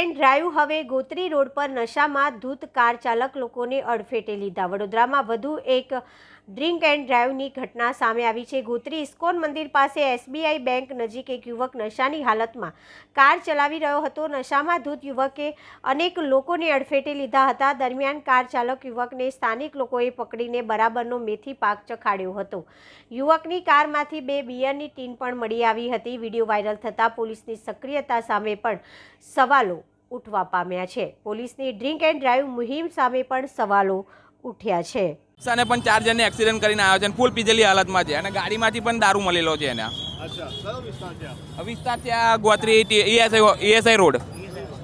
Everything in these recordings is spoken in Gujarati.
એન્ડ ડ્રાઈવ હવે ગોત્રી રોડ પર નશામાં ધૂત કાર ચાલક લોકોને અડફેટે લીધા. વડોદરામાં વધુ એક ડ્રિંક એન્ડ ડ્રાઈવની ઘટના સામે આવી છે. ગોત્રી ઇસ્કોન મંદિર પાસે એસબીઆઈ બેંક નજીક એક યુવક નશાની હાલતમાં કાર ચલાવી રહ્યો હતો. નશામાં ધૂત યુવકે અનેક લોકોને અડફેટે લીધા હતા. દરમિયાન કાર ચાલક યુવકને સ્થાનિક લોકોએ પકડીને બરાબરનો મેથી પાક ચખાડ્યો હતો. યુવકની કારમાંથી બે બિયરની ટીન પણ મળી આવી હતી. વીડિયો વાયરલ થતાં પોલીસની સક્રિયતા સામે પણ સવાલો ઉઠવા પામ્યા છે. પોલીસની ડ્રિંક એન્ડ ડ્રાઈવ મુહિમ સામે પણ સવાલો ઉઠ્યા છે. અને પણ ચાર જણને એક્સિડન્ટ કરીને આવ્યો છે અને ફૂલ પીધેલી હાલતમાં છે અને ગાડીમાંથી પણ દારૂ મળેલો છે એને. વિસ્તાર છે આ? વિસ્તાર છે આ ગોત્રી ઈએસઆઈ ઈએસઆઈ રોડ.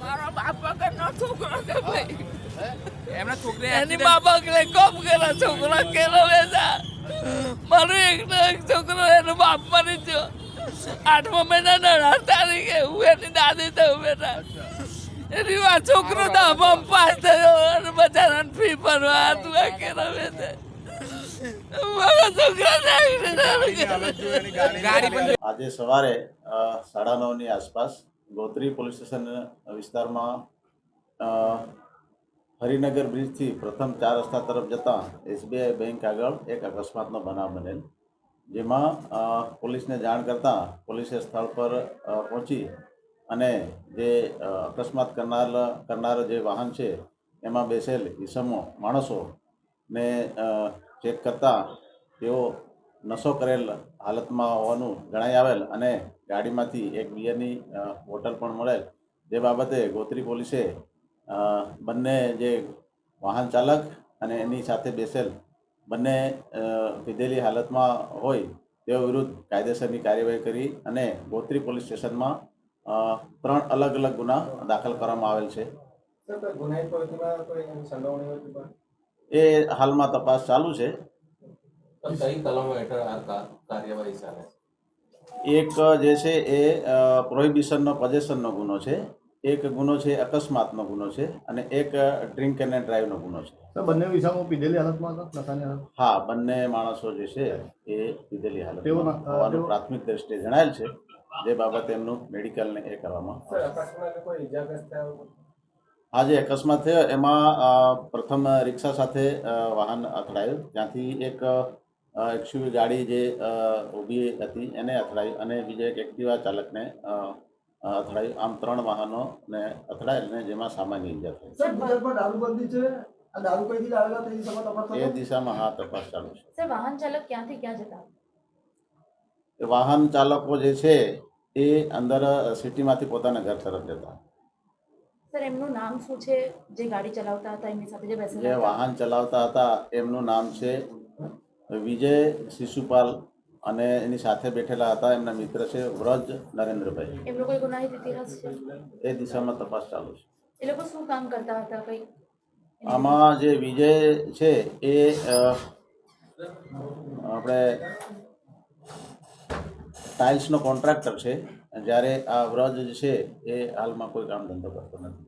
મારો બાપ વગરનો છોકરો એમના છોકરી એની મા કોમ કરે છોકરો કેલો વેચા મારો એકનો એક છોકરો એનો બાપ મરી ગયો. આઠમા મહિનાના અઢાર તારીખે હું એની દાદી થયું બેટા. એની છોકરો દામાં પાસ થયો અને ફી ભરવા હતું આ ગાડી પણ આજે સવારે સાડા નવની આસપાસ ગોત્રી પોલીસ સ્ટેશન વિસ્તારમાં અ, હરિનગર બ્રિજથી પ્રથમ ચાર રસ્તા તરફ જતાં એસબીઆઈ બેંક આગળ એક અકસ્માતનો બનાવ બનેલ જેમાં અ, પોલીસને જાણ કરતાં પોલીસે સ્થળ પર પહોંચી અને જે અકસ્માત કરનાર કરનાર જે વાહન છે, એમાં બેસેલ ઈસમો માણસોને ચેક કરતાં તેઓ નશો કરેલ હાલતમાં હોવાનું જણાઈ આવેલ અને ગાડીમાંથી એક બિયરની બોટલ પણ મળેલ. જે બાબતે ગોત્રી પોલીસે બંને જે વાહન ચાલક અને એની સાથે બેસેલ બંને પીધેલી હાલતમાં હોય તેઓ વિરુદ્ધ કાયદેસરની કાર્યવાહી કરી અને ગોત્રી પોલીસ સ્ટેશનમાં ત્રણ અલગ અલગ ગુના દાખલ કરવામાં આવેલ છે. એ હાલમાં તપાસ ચાલુ છે. એક જે છે એ પ્રોહિબિશનનો પજેશનનો ગુનો છે. એક ગુનો છે અકસ્માતનો ગુનો છે અને એક ડ્રિંક એન્ડ ડ્રાઈવનો ગુનો છે. બંને વિસામાં પીધેલી હાલતમાં હતા? હા બંને માણસો જે છે એ પીધેલી તેઓ- પ્રાથમિક દ્રષ્ટિએ જણાયેલ છે. જે બાબતે એમનું મેડિકલને એ કરવામાં? આ જે અકસ્માત થયો. એમાં પ્રથમ રિક્ષા સાથે વાહન અથડાયું. ત્યાંથી એક એક્સયુવી ગાડી જે ઊભી હતી એને અથડાયું અને બીજા એક એક્ટિવા ચાલકને અથડાયું. આમ ત્રણ વાહનોને અથડાયેલ ને જેમાં સામાન્ય ઈજા થઈ. છે. એ દિશામાં હા તપાસ ચાલુ છે. વાહન ચાલક ક્યાંથી ક્યાં જતા? વાહન ચાલકો જે છે એ અંદર સિટીમાંથી પોતાના ઘર તરફ જતા. સર એમનું નામ શું છે? જે ગાડી ચલાવતા હતા એમની સાથે જે બેસેલા જે વાહન ચલાવતા હતા એમનું નામ છે વિજય શિશુપાલ અને એની સાથે બેઠેલા હતા એમના મિત્ર છે વ્રજ નરેન્દ્રભાઈ. એમનો કોઈ ગુનાહિત ઇતિહાસ છે? એ દિશામાં તપાસ ચાલુ છે. એ લોકો શું કામ કરતા હતા કઈ? આમાં જે વિજય છે એ આપણે ટાઇલ્સનો કોન્ટ્રાક્ટર છે જ્યારે આ વ્રજ જે છે એ હાલમાં કોઈ કામ ધંધો કરતો નથી.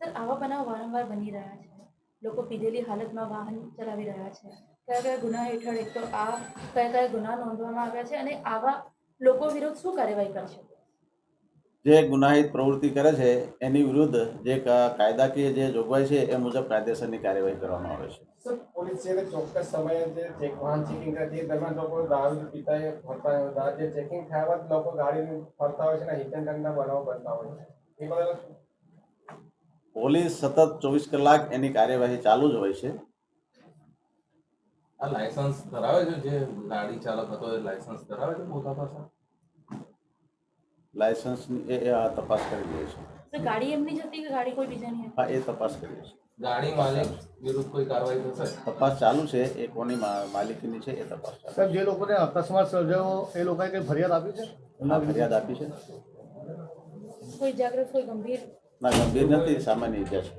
સર આવા બનાવ વારંવાર બની રહ્યા છે. લોકો પીધેલી હાલતમાં વાહન ચલાવી રહ્યા છે. કયા કયા ગુના હેઠળ એક તો આ કયા કયા ગુના નોંધવામાં આવ્યા છે અને આવા લોકો વિરુદ્ધ શું કાર્યવાહી કરશે જે ગુનાહિત પ્રવૃત્તિ કરે છે એની વિરુદ્ધ જે કાયદાકીય જે જોગવાઈ છે એ મુજબ કાયદેસરની કાર્યવાહી કરવામાં આવે છે. પોલીસ છે ચોક્કસ સમયે જે ચેક વાહન ચેકિંગ કરે તે દરમિયાન લોકો દારૂ પીતા ફરતા હોય. દા- જે ચેકિંગ થયા બાદ લોકો ગાડી ફરતા હોય છે અને રનના બનાવો બનતા હોય છે. એ બદલ પોલીસ સતત ચોવીસ કલાક એની કાર્યવાહી ચાલુ જ હોય છે. આ લાયસન્સ ધરાવે છે? જે ગાડી ચાલક હતો એ લાયસન્સ ધરાવે છે પોતા પાસે? લાયસન્સની એ એ આ તપાસ કરી રહી છે. ગાડી એમની જ હતી કે ગાડી કોઈ બીજાની હા એ તપાસ કરી છીએ ગાડી માલિક વિરુદ્ધ કોઈ કાર્યવાહી થશે? તપાસ ચાલુ છે એ કોની મા- માલિકીની છે એ તપાસ ચાલુ સર જે લોકોને અકસ્માત સર્જાયો એ લોકોએ કંઈ ફરિયાદ આપી છે? એમના ફરિયાદ આપી છે. કોઈ જાગૃત કોઈ ગંભીર? ના ગંભીર નથી સામાન્ય ઈજા છે.